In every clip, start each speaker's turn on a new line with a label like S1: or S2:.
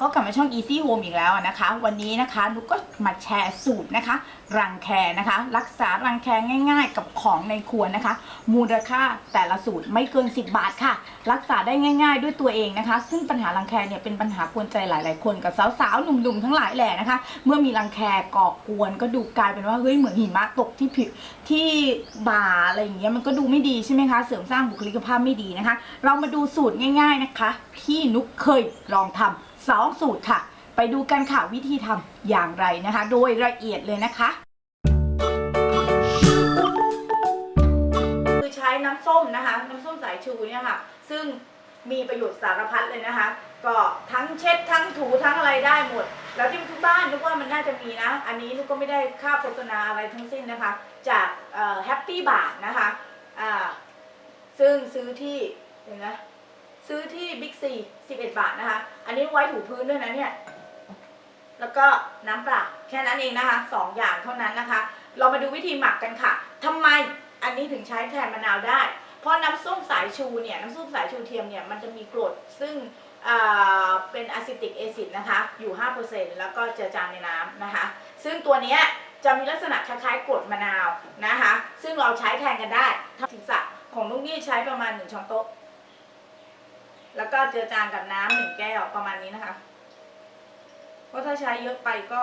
S1: ก็กลับมาช่อง Easy Home อีกแล้วนะคะ วันนี้นะคะนุกก็มาแชร์สูตรนะคะ รังแคนะคะ รักษารังแคง่าย ๆ กับของในครัวนะคะ มูลค่าแต่ละสูตรไม่เกิน 10 บาทค่ะ รักษาได้ง่าย ๆ ด้วยตัวเองนะคะ ซึ่งปัญหารังแคเนี่ยเป็นปัญหากวนใจหลาย ๆ คนกับสาวๆหนุ่มๆทั้งหลายแหละนะคะ เมื่อมีรังแคก่อกวนก็ดูกลายเป็นว่าเฮ้ยเหมือนหิมะตกที่ผิวที่บ่าอะไรอย่างเงี้ยมันก็ดูไม่ดีใช่ไหมคะเสริมสร้างบุคลิกภาพไม่ดีนะคะ เรามาดูสูตรง่าย ๆนะคะที่นุกเคยลองทำ 2 สูตรค่ะ ไปดูกันค่ะวิธีทำอย่างไรนะคะ โดยละเอียดเลยนะคะ คือใช้น้ำส้มนะคะ น้ำส้มสายชูเนี่ยค่ะ ซึ่งมีประโยชน์สารพัดเลยนะคะ ก็ทั้งเช็ดทั้งถูทั้งอะไรได้หมด แล้วที่ทุกบ้านนึกว่ามันน่าจะมีนะ อันนี้นุกก็ไม่ได้ค่าโฆษณาอะไรทั้งสิ้นนะคะ จากแฮปปี้บาทนะคะซึ่งซื้อที่เห็นไหม ซื้อที่บิ๊กซี11บาทนะคะ อันนี้ไว้ถูพื้นด้วยนะเนี่ย แล้วก็น้ำเปล่าแค่นั้นเองนะคะสองอย่างเท่านั้นนะคะ เรามาดูวิธีหมักกันค่ะทำไมอันนี้ถึงใช้แทนมะนาวได้ เพราะน้ำส้มสายชูเนี่ยน้ำส้มสายชูเทียมเนี่ยมันจะมีกรดซึ่งอ่าเป็นอะซิติกเอซิดนะคะ อยู่ 5%แล้วก็เจือจางในน้ำนะคะ ซึ่งตัวนี้จะมีลักษณะคล้ายๆกรดมะนาวนะคะ ซึ่งเราใช้แทนกันได้ถ้าศีรษะของลูกนี่ใช้ประมาณ 1ช้อนโต๊ะ แล้วก็เจือจางกับน้ำหนึ่งแก้วประมาณนี้นะคะ เพราะถ้าใช้เยอะไปก็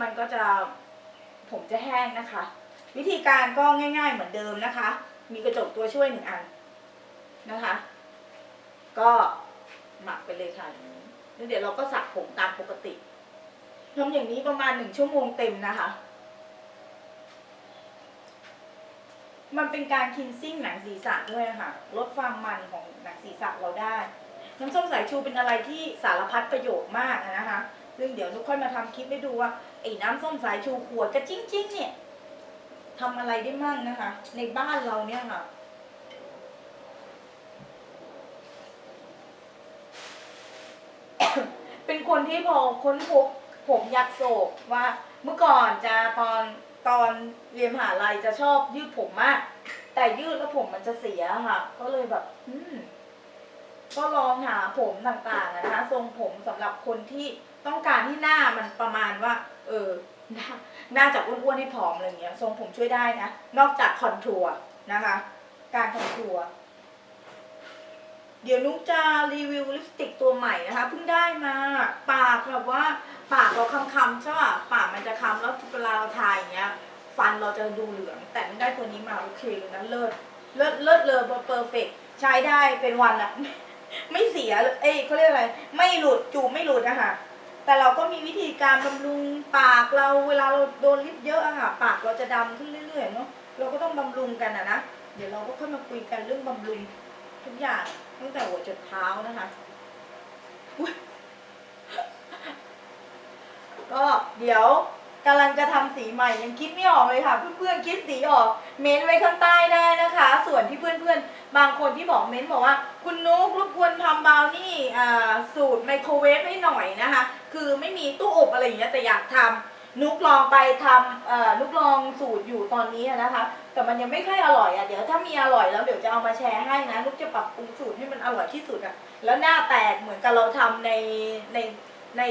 S1: มันก็จะผมจะแห้งนะคะ วิธีการก็ง่าย ๆ เหมือนเดิมนะคะ มีกระจกตัวช่วยหนึ่งอันนะคะ ก็หมักไปเลยค่ะแล้วเดี๋ยวเราก็สระผมตามปกติทำอย่างนี้ประมาณหนึ่งชั่วโมงเต็มนะคะ มันเป็นการคินซิ่งหนังศีรษะด้วยค่ะ ลดความมันของหนังศีรษะเราได้ น้ำส้มสายชูเป็นอะไรที่สารพัดประโยชน์มากนะคะ ซึ่งเดี๋ยวนุกค่อยมาทำคลิปให้ดูว่าไอ้น้ำส้มสายชูขวดกระจิ้งจิ้งเนี่ยทำอะไรได้มั่งนะคะ ในบ้านเราเนี่ยค่ะ เป็นคนที่พอค้นพบผมยักโศกว่าเมื่อก่อนจะตอน ตอนเรียนมหาลัยจะชอบยืดผมมาก แต่ยืดแล้วผมมันจะเสียค่ะ ก็เลยแบบ อืม ก็ลองหาผมต่างๆนะคะทรงผมสำหรับคนที่ต้องการที่หน้ามันประมาณว่า เออหน้าหน้าจากอ้วนๆให้ผอมอะไรเงี้ย ทรงผมช่วยได้นะ นอกจากคอนทัวร์นะคะ การคอนทัวร์ เดี๋ยวนุกจะรีวิวลิปสติกตัวใหม่นะคะเพิ่งได้มา ปากแบบว่าปากเราคำๆใช่ป่ะปากมันจะคำแล้วเวลาเราทายอย่างเงี้ย ฟันเราจะดูเหลือง แต่ได้ตัวนี้มาโอเคเลยนะเลิศเลิศเลิศเลยเพอร์เฟกใช้ได้เป็นวันอะไม่เสียเลยเอ้ยเขาเรียกอะไร ไม่หลุดจูบไม่หลุดนะคะแต่เราก็มีวิธีการบำรุงปากเราเวลาเราโดนลิปเยอะอะค่ะ ปากเราจะดำขึ้นเรื่อยๆเนาะเราก็ต้องบำรุงกันอะนะเดี๋ยวเราก็ค่อยมาคุยกันเรื่องบำรุง ทุกอย่างตั้งแต่หัวจนเท้านะคะก็เดี๋ยวกำลังจะทำสีใหม่ยังคิดไม่ออกเลยค่ะ เพื่อนๆคิดสีออก เม้นไว้ข้างใต้ได้นะคะ ส่วนที่เพื่อนๆ บางคนที่บอกเม้นบอกว่า คุณนุ๊กรบกวนทำบาวนี่สูตรไมโครเวฟให้หน่อยนะคะ คือไม่มีตู้อบอะไรอย่างเงี้ยแต่อยากทำ นุ๊กลองไปทำเอ่อนุ๊กลองสูตรอยู่ตอนนี้นะคะ แต่มันยังไม่ค่อยอร่อยอะเดี๋ยวถ้ามีอร่อยแล้วเดี๋ยวจะเอามาแชร์ให้นะนุ๊กจะปรับปรุงสูตรให้มันอร่อยที่สุดอะแล้วหน้าแตกเหมือนกับเราทำในในใน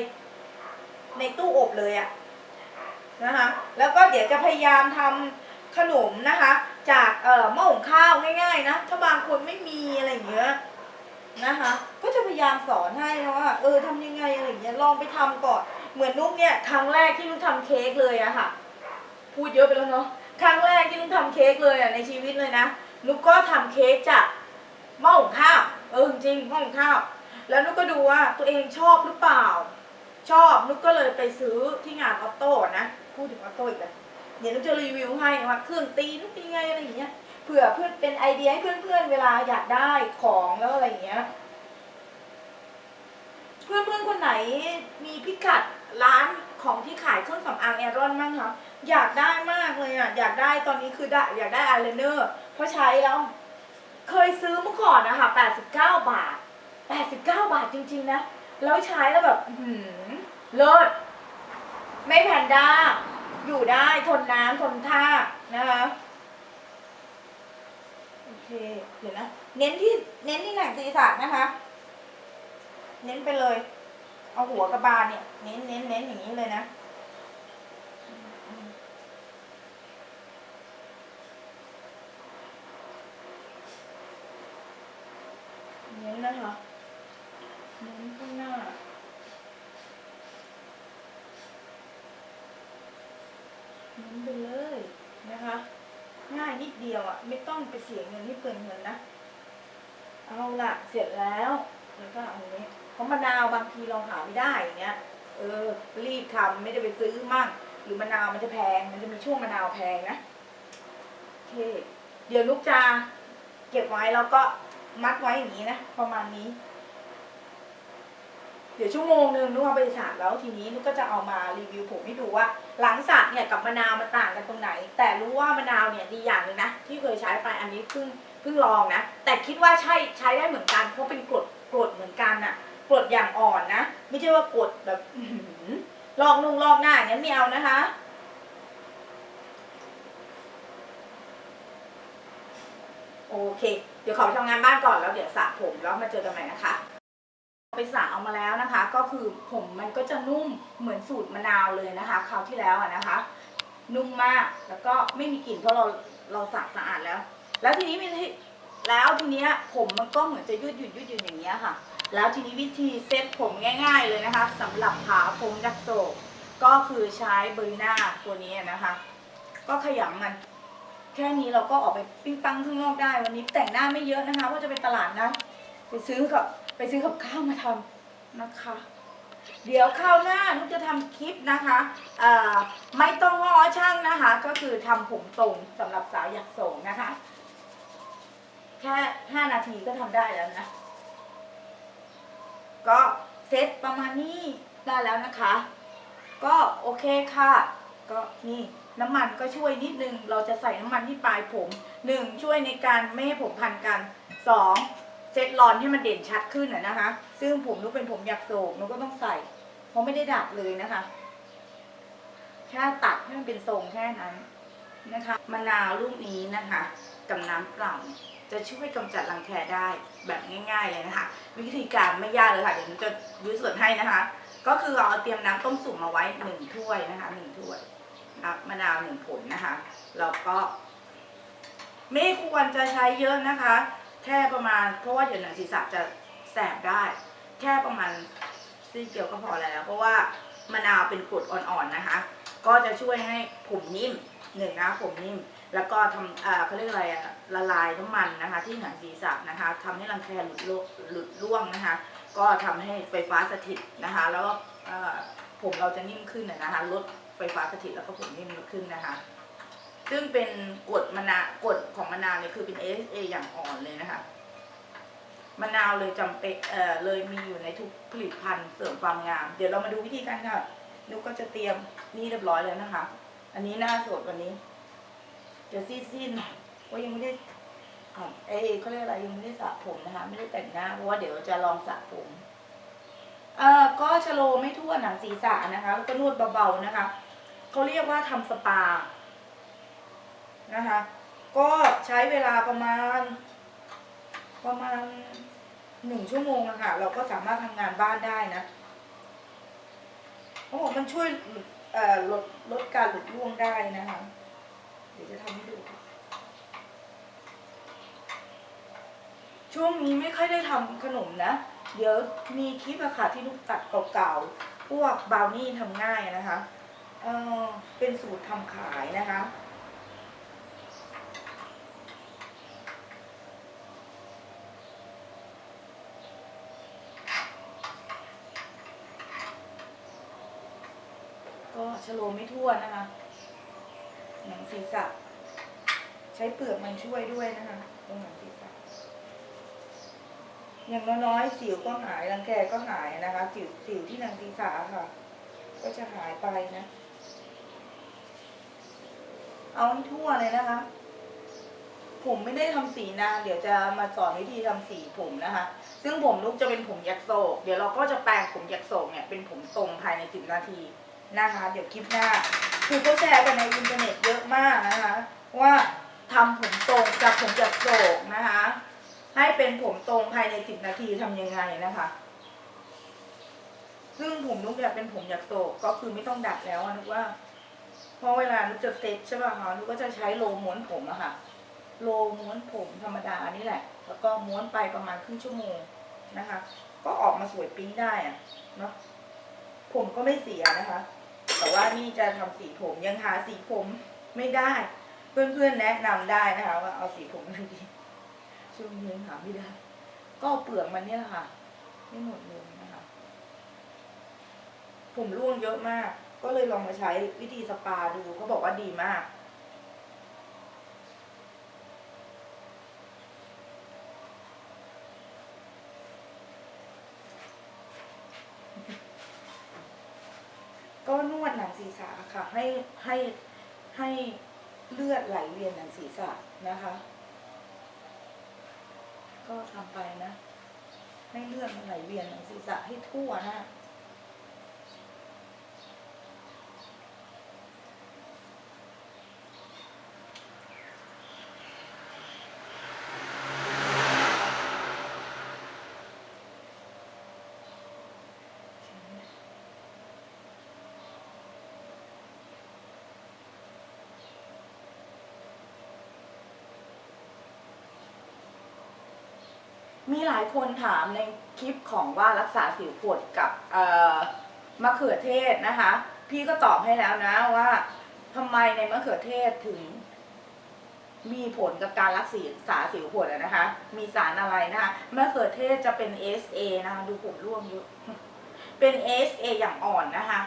S1: ในตู้อบเลยอะนะคะแล้วก็เดี๋ยวจะพยายามทำขนมนะคะ จากเอ่อหม้อหุงข้าวง่าย ๆ นะถ้าบางคนไม่มีอะไรอย่างเงี้ยนะคะ ก็จะพยายามสอนให้นะว่าเออทำยังไงอะไรอย่างเงี้ยลองไปทำก่อน เหมือนนุ๊กเนี่ยครั้งแรกที่นุ๊กทำเค้กเลยอะค่ะ พูดเยอะไปแล้วเนาะครั้งแรกที่นุ๊กทำเค้กเลยอะในชีวิตเลยนะนุ๊กก็ทำเค้กจากหม้อหุงข้าวเออจริงหม้อหุงข้าวแล้วนุ๊กก็ดูว่าตัวเองชอบหรือเปล่า ชอบนุ๊กก็เลยไปซื้อที่งานออโต้นะพูดถึงออโต้อีกแล้วเดี๋ยวนุ๊กจะรีวิวให้ว่าเครื่องตีนุ๊กตีไงอะไรอย่างเงี้ยเผื่อเพื่อนเป็นไอเดียให้เพื่อนๆเวลาอยากได้ของแล้วอะไรอย่างเงี้ย เพื่อนเพื่อนคนไหนมีพิกัดร้านของที่ขายเครื่องสำอางแอรอนมั่งคะอยากได้มากเลยอะ อยากได้ตอนนี้คือได้อยากได้อายไลเนอร์เพราะใช้แล้ว เคยซื้อเมื่อก่อนนะคะ89 บาท 89 บาทจริงๆนะ แล้วใช้แล้วแบบหือเลิศไม่แพนด้า อยู่ได้ทนน้ำทนท่านะคะโอเค เดี๋ยวนะ เน้นที่เน้นที่หนังศีรษะนะคะ เน้นไปเลย เอาหัวกระบาลเนี่ย เน้นเน้นเน้นอย่างนี้เลยนะเน้นนะคะเน้นข้างหน้าเน้นไปเลยนะคะ ง่ายนิดเดียวอะ ไม่ต้องไปเสียเงินให้เปลืองเงินนะ เอาละเสร็จแล้ว แล้วก็อาอันนี้เพราะมะนาวบางทีเราหาไม่ได้อย่างเงี้ย เออ รีบทำไม่ได้ไปซื้อมั่ง หรือมะนาวมันจะแพง มันจะมีช่วงมะนาวแพงนะโอเค เดี๋ยวลูกจะเก็บไว้แล้วก็มัดไว้อย่างนี้นะประมาณนี้ เดี๋ยวชั่วโมงหนึ่งนุกเอาไปสระแล้วทีนี้นุกก็จะเอามารีวิวผมให้ดูว่า หลังสระเนี่ยกับมะนาวมันต่างกันตรงไหน แต่รู้ว่ามะนาวเนี่ยดีอย่างนึงนะที่เคยใช้ไปอันนี้เพิ่งเพิ่งลองนะแต่คิดว่าใช่ใช้ได้เหมือนกันเพราะเป็นกรด กรดเหมือนกันน่ะกรดอย่างอ่อนนะ ไม่ใช่ว่ากรดแบบอื้อหือลอกนุ่งลอกหน้าอย่างนั้นไม่เอานะคะโอเค เดี๋ยวขอไปทำงานบ้านก่อนแล้วเดี๋ยวสระผมแล้วมาเจอกันใหม่นะคะ ไปสระเอามาแล้วนะคะ ก็คือผมมันก็จะนุ่มเหมือนสูตรมะนาวเลยนะคะคราวที่แล้วอะนะคะ นุ่มมากแล้วก็ไม่มีกลิ่นเพราะเราเราสระสะอาดแล้ว แล้วทีนี้วิธี แล้วทีเนี้ยผมมันก็เหมือนจะยืดหยุ่นยืดหยุ่นอย่างเงี้ยค่ะ แล้วทีนี้วิธีเซ็ตผมง่าย ๆ เลยนะคะสำหรับผาผมดักโศกก็คือใช้เบอร์นาตัวนี้นะคะ ก็ขยำมัน แค่นี้เราก็ออกไปปิ้งปังข้างนอกได้ วันนี้แต่งหน้าไม่เยอะนะคะเพราะจะไปตลาดนะไปซื้อกับไปซื้อกับข้าวมาทำนะคะ เดี๋ยวข้าวหน้านุกจะทำคลิปนะคะไม่ต้องง้อช่างนะคะ ก็คือทำผมตรงสำหรับสาวอยากโศกนะคะ แค่ห้านาทีก็ทำได้แล้วนะ ก็เซตประมาณนี้ได้แล้วนะคะ ก็โอเคค่ะ ก็นี่น้ำมันก็ช่วยนิดนึง เราจะใส่น้ำมันที่ปลายผมหนึ่งช่วยในการไม่ให้ผมพันกันสองเซตรอนให้มันเด่นชัดขึ้นนะนะคะ ซึ่งผมนุกเป็นผมอยากโศกนุกก็ต้องใส่ เพราะไม่ได้ดัดเลยนะคะ แค่ตัดให้มันเป็นทรงแค่นั้นนะคะ มะนาวลูกนี้นะคะ กับน้ำเปล่า จะช่วยกำจัดรังแคได้แบบง่าย ๆ เลยนะคะ วิธีการไม่ยากเลยค่ะ เดี๋ยวหนูจะยืดส่วนให้นะคะ ก็คือเอาเตรียมน้ำต้มสุกมาไว้หนึ่งถ้วยนะคะหนึ่งถ้วยน้ำมะนาวหนึ่งผลนะคะแล้วก็ ไม่ควรจะใช้เยอะนะคะ แค่ประมาณ เพราะว่าเดี๋ยวหนังศีรษะจะแสบได้ แค่ประมาณซี่เดียวก็พอแล้ว เพราะว่ามะนาวเป็นกรดอ่อนๆนะคะ ก็จะช่วยให้ผมนิ่มหนึ่งนะผมนิ่ม แล้วก็ทำเอ่อเขาเรียกอะไรละลายน้ำมันนะคะ ที่หนังศีรษะนะคะทำให้รังแคหลุดลหลุดร่วงนะคะ ก็ทำให้ไฟฟ้าสถิตนะคะ แล้วก็ผมเราจะนิ่มขึ้นนะคะ ลดไฟฟ้าสถิตแล้วก็ผมนิ่มขึ้นนะคะ ซึ่งเป็นกดมะนาวกดของมะนาวเนี่ยคือเป็น AHA อย่างอ่อนเลยนะคะมะนาวเลยจำเป็นเอ่อเลยมีอยู่ในทุกผลิตภัณฑ์เสริมความงาม เดี๋ยวเรามาดูวิธีการค่ะนุกก็จะเตรียมนี่เรียบร้อยแล้วนะคะ อันนี้หน้าสดวันนี้ จะซีดๆหน่อยว่าะยังไม่ได้เอยเขาเรียกอะไรยังไม่ได้สระผมนะคะ ไม่ได้แต่งหน้าเพราะว่าเดี๋ยวจะลองสระผมเอ่อก็ชะโลมไม่ทั่วหนังศีรษะนะคะ แล้วก็นวดเบาๆนะคะเขาเรียกว่าทำสปานะคะ ก็ใช้เวลาประมาณ ประมาณหนึ่งชั่วโมงอะค่ะ เราก็สามารถทำงานบ้านได้นะเขาบอกมันช่วยลดลดการหลุดร่วงได้นะคะ ดี๋ยวจะทำให้ดู ช่วงนี้ไม่ค่อยได้ทำขนมนะ เดี๋ยวมีคลิปอะค่ะที่ลูกตัดเก่าๆ พวกบราวนี่ทำง่ายนะคะเออเป็นสูตรทำขายนะคะก็ชโลมไม่ทั่วนะคะ หนังศีรษะ ใช้เปลือกมันช่วยด้วยนะคะตรงหนังศีรษะอย่างน้อยๆสิวก็หายรังแคก็หายนะคะสิวสิวที่หนังศีรษะค่ะ ก็จะหายไปนะ เอาให้ทั่วเลยนะคะ ผมไม่ได้ทำสีนานเดี๋ยวจะมาสอนวิธีทำสีผมนะคะ ซึ่งผมลูกจะเป็นผมยักโศกเดี๋ยวเราก็จะแปลงผมยักโศกเนี่ยเป็นผมตรงภายในสิบนาทีนะคะ เดี๋ยวคลิปหน้า คือเขาแชร์กันในอินเทอร์เน็ตเยอะมากนะคะ ว่าทำผมตรงจากผมยักโศกนะคะ ให้เป็นผมตรงภายในสิบนาทีทำยังไงนะคะ ซึ่งผมนุกเนี่ยเป็นผมอยากโศกก็คือไม่ต้องดัดแล้วอะนุกว่า เพราะเวลานุกจะเซ็ตใช่ป่ะคะนุกก็จะใช้โลม้วนผมอะค่ะ โลม้วนผมธรรมดานี่แหละ แล้วก็ม้วนไปประมาณครึ่งชั่วโมงนะคะ ก็ออกมาสวยปิ๊งได้อะเนาะผมก็ไม่เสียนะคะ แต่ว่านี่จะทำสีผมยังหาสีผมไม่ได้ เพื่อนๆแนะนำได้นะคะว่าเอาสีผมอะไรดีช่วงนี้ยังหาไม่ได้ ก็เปลือกมันเนี่ยแหละค่ะ ไม่หมดเลยนะคะ ผมร่วงเยอะมาก ก็เลยลองมาใช้วิธีสปาดูเขาบอกว่าดีมากนวดหนังศีร ษะค่ะให้ให้ให้เลือดไหลเวียนหนังศีรษะนะคะ ก็ทำไปนะ ให้เลือดมันไหลเวียนหนังศีรษะให้ทั่วนะ มีหลายคนถามในคลิปของว่ารักษาสิวผดกับมะเขือเทศนะคะ พี่ก็ตอบให้แล้วนะว่าทำไมในมะเขือเทศถึง มีผลกับการรักษาสิวผดนะคะ มีสารอะไรนะคะมะเขือเทศจะเป็น SA นะคะดูผมร่วงเยอะเป็น SA อย่างอ่อนนะคะ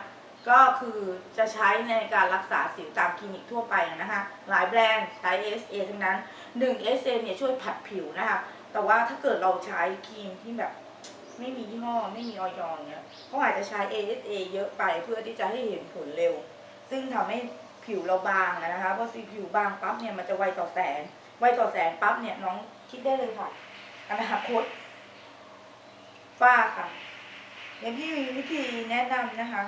S1: ก็คือจะใช้ในการรักษาสิวตามคลินิกทั่วไปนะคะ หลายแบรนด์ใช้ SA ทั้งนั้น 1 SA เนี่ยช่วยผัดผิวนะคะ แต่ว่าถ้าเกิดเราใช้ครีมที่แบบไม่มียี่ห้อไม่มีออยอย่างเงี้ยเขาอาจจะใช้ ASA เยอะไปเพื่อที่จะให้เห็นผลเร็ว ซึ่งทำให้ผิวเราบางนะคะเพราะสีผิวบางปั๊บเนี่ยมันจะไวต่อแสงไวต่อแสงปั๊บเนี่ยน้องคิดได้เลยค่ะอนาคตฝ้าค่ะอย่างพี่มีวิธีแนะนำนะคะ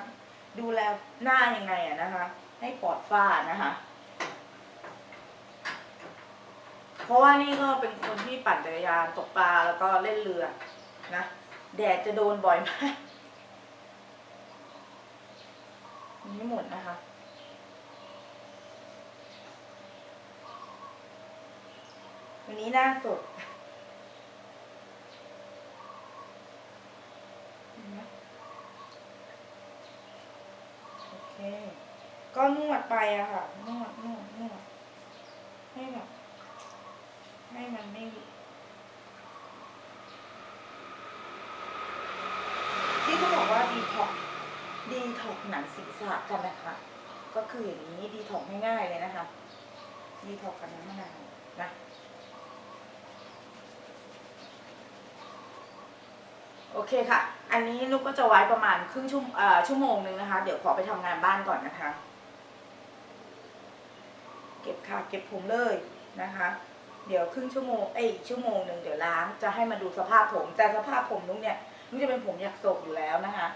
S1: ดูแลหน้ายังไงอะนะคะ ให้ปลอดฝ้านะคะ เพราะว่านี่ก็เป็นคนที่ปั่นจักรยานตกปลาแล้วก็เล่นเรือนะแดดจะโดนบ่อยมากยังไม่หมดนะคะ วันนี้หน้าสดเห็นไหมโอเค ก็นวดไปอะค่ะ นวดนวดนวดให้แบบ ให้มันไม่ ที่เขาบอกว่า ดีท็อกดีท็อกหนังศีรษะกันนะคะ ก็คืออย่างนี้ดีท็อกง่ายๆเลยนะคะ ดีท็อกกับน้ำมะนาวนะโอเคค่ะ อันนี้นุกก็จะไว้ประมาณครึ่งชั่วชั่วโมงหนึ่งนะคะ เดี๋ยวขอไปทำงานบ้านก่อนนะคะ เก็บค่ะ เก็บผมเลยนะคะ เดี๋ยวครึ่งชั่วโมง เอ้ยชั่วโมงหนึ่งเดี๋ยวล้าง จะให้มาดูสภาพผม แต่สภาพผมนุกเนี่ยนุกจะเป็นผมอยากโศกอยู่แล้วนะคะ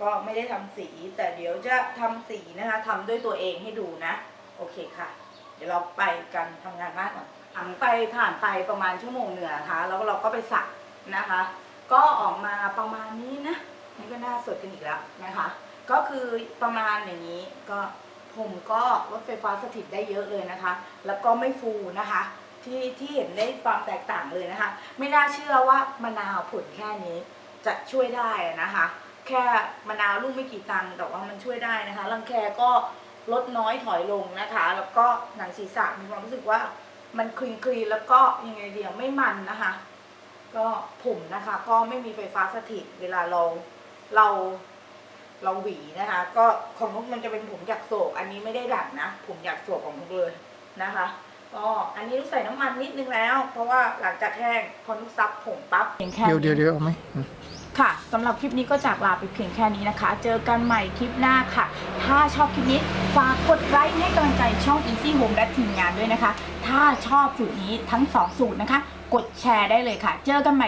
S1: ก็ไม่ได้ทำสีแต่เดี๋ยวจะทำสีนะคะทำด้วยตัวเองให้ดูนะ โอเคค่ะ เดี๋ยวเราไปกันทำงานบ้านก่อนหลังไปผ่านไปประมาณชั่วโมงเหนือนะคะแล้วเราก็ไปสักนะคะ ก็ออกมาประมาณนี้นะนี่ก็น่าสดกันอีกแล้วนะคะ ก็คือประมาณอย่างนี้ก็ผมก็รถไฟฟ้าสถิตได้เยอะเลยนะคะ แล้วก็ไม่ฟูนะคะที่ที่เห็นได้ความแตกต่างเลยนะคะ ไม่น่าเชื่อว่ามะนาวผลแค่นี้จะช่วยได้นะคะ แค่มะนาวลูกไม่กี่ตังค์แต่ว่ามันช่วยได้นะคะ รังแคก็ลดน้อยถอยลงนะคะ แล้วก็หนังศีรษะมีความรู้สึกว่ามันคลีนคลีนแล้วก็ยังไงเดียวไม่มันนะคะ ก็ผมนะคะ ก็ไม่มีไฟฟ้าสถิตเวลาเราเราเราหวีนะคะ ก็ของนุกมันจะเป็นผมอยากโศก อันนี้ไม่ได้ดัดนะ ผมอยากโศกของนุกเลยนะคะก็อันนี้นุกใส่น้ำมันนิดนึงแล้ว เพราะว่าหลังจากแห้งพอนุกซับผมปั๊บเพียงแค่
S2: เดี๋ยว
S1: นี้
S2: เดี๋ยวเดี๋ยวเอาไหมอืม
S1: ค่ะสำหรับคลิปนี้ก็จากลาไปเพียงแค่นี้นะคะ เจอกันใหม่คลิปหน้าค่ะ ถ้าชอบคลิปนี้ฝากกดไลค์ให้กำลังใจช่อง Easy Home และทีมงานด้วยนะคะ ถ้าชอบสูตรนี้ทั้ง 2 สูตรนะคะ กดแชร์ได้เลยค่ะ เจอกันใหม่